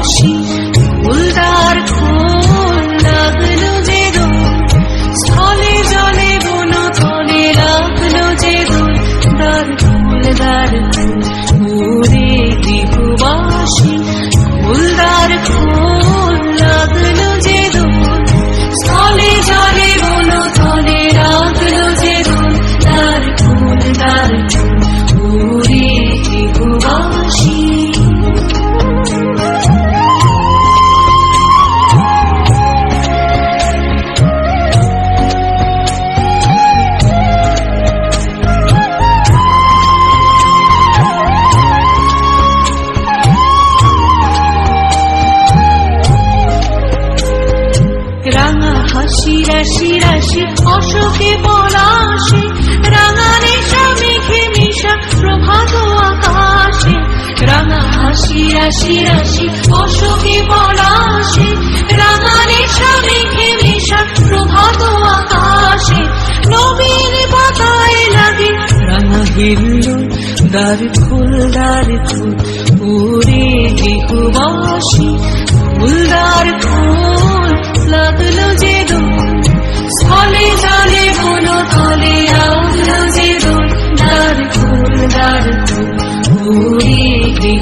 গৃহবাসী ফুলদার খোল লাগল যে স্থলে জলে বন তলে লাগল যে দোল দার ফুল অশোকে পলাশে রাঙা নেশা মেঘে মিশা প্রভাত আকাশে। রাঙা হাসি রাশি রাশি অশোকে পলাশে রাঙা নেশা মেঘে মিশা প্রভাত আকাশে। নবীন পাতায় লাগে রাঙা হিল্ল, দ্বার ফুল দ্বার ফুল ওরে গৃহবাসী ফুলদার ফুল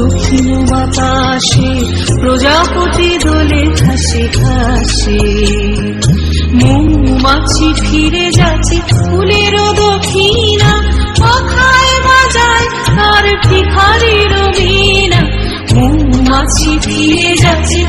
দক্ষিণ বাতাসে প্রজাপতি দোলে খাসে খাসে মৌমাছি ফিরে যাচ্ছে ফুলের দক্ষিণা, পাখায় বাজায় তার ভিখারির বীণা মৌমাছি ফিরে যাচ্ছে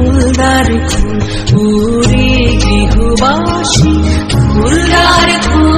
ফুলদার ফুল উড়ে গৃহবাসী ফুলদার ফুল।